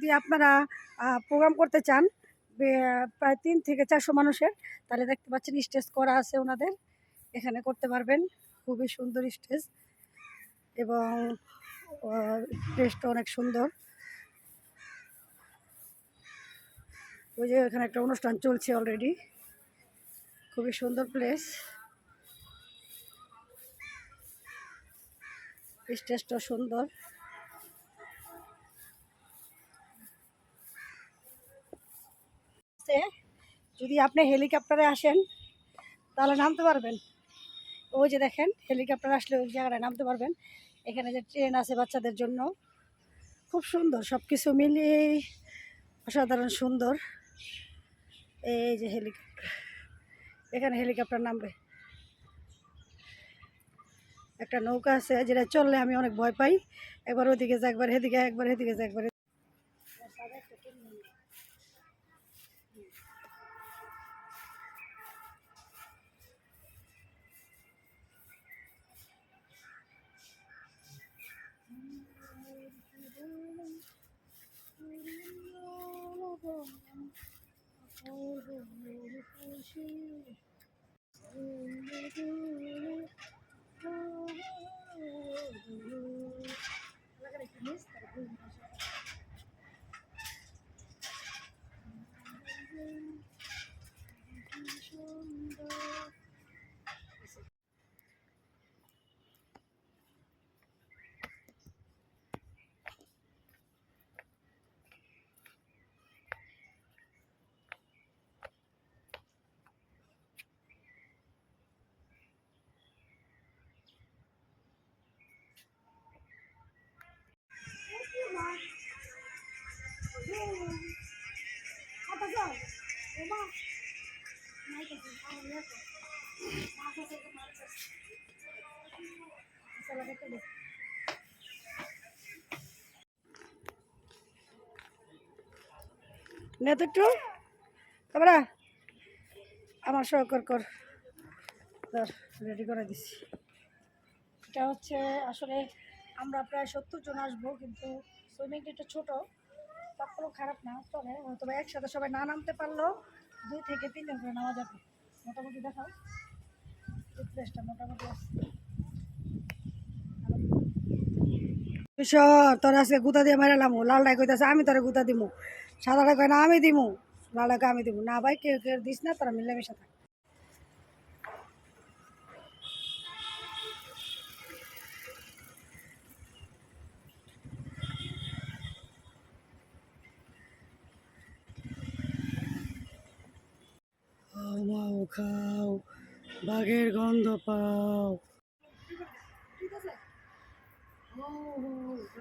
যদি আপনারা প্রোগ্রাম করতে চান প্রায় তিন থেকে চারশো মানুষের, তাহলে দেখতে পাচ্ছেন স্টেজ করা আছে ওনাদের। এখানে করতে পারবেন, খুবই সুন্দর স্টেজ। এবং প্লেসটা অনেক সুন্দর। ওই যে এখানে একটা অনুষ্ঠান চলছে অলরেডি খুবই সুন্দর প্লেস স্টেজটা সুন্দর। আছে, যদি আপনি হেলিকপ্টারে আসেন তাহলে নামতে পারবেন। ওই যে দেখেন হেলিকপ্টার আসলে ওই জায়গাটায় নামতে পারবেন। এখানে যে ট্রেন আছে বাচ্চাদের জন্য খুব সুন্দর সব কিছু মিলিয়ে অসাধারণ সুন্দর। এই যে হেলিকপ্টার এখানে হেলিকপ্টার নামবে। একটা নৌকা আছে যেটা চললে আমি অনেক ভয় পাই। একবার ওদিকে যা একবার এদিকে একবার এদিকে যা একবার 爱的我的呼吸，爱的我。নে তো একটু। আমার সহকার কর। রেডি করে দিছি এটা হচ্ছে আসলে আমরা প্রায় সত্তর জন আসব, কিন্তু সুইমিংটা একটু ছোটো তারপরেও খারাপ না, চলে। তবে একসাথে সবাই না নামতে পারলেও দুই থেকে তিনজন করে নামা যাবে। মোটামুটি দেখাও। প্লেসটা মোটামুটি আছে। কিশোর তোর আজকে গুতা দিয়ে মারালাম লালটাই কইতাছে আমি তোরে গুতা দিমু। সাদাটা কয়, না, আমি দিমু। লালটাকে আমি দিমু। না ভাই, কেউ কেউ দিস না তোরা মিলেমিশে থাক। খাও। বাঘের গন্ধ পাও। oh.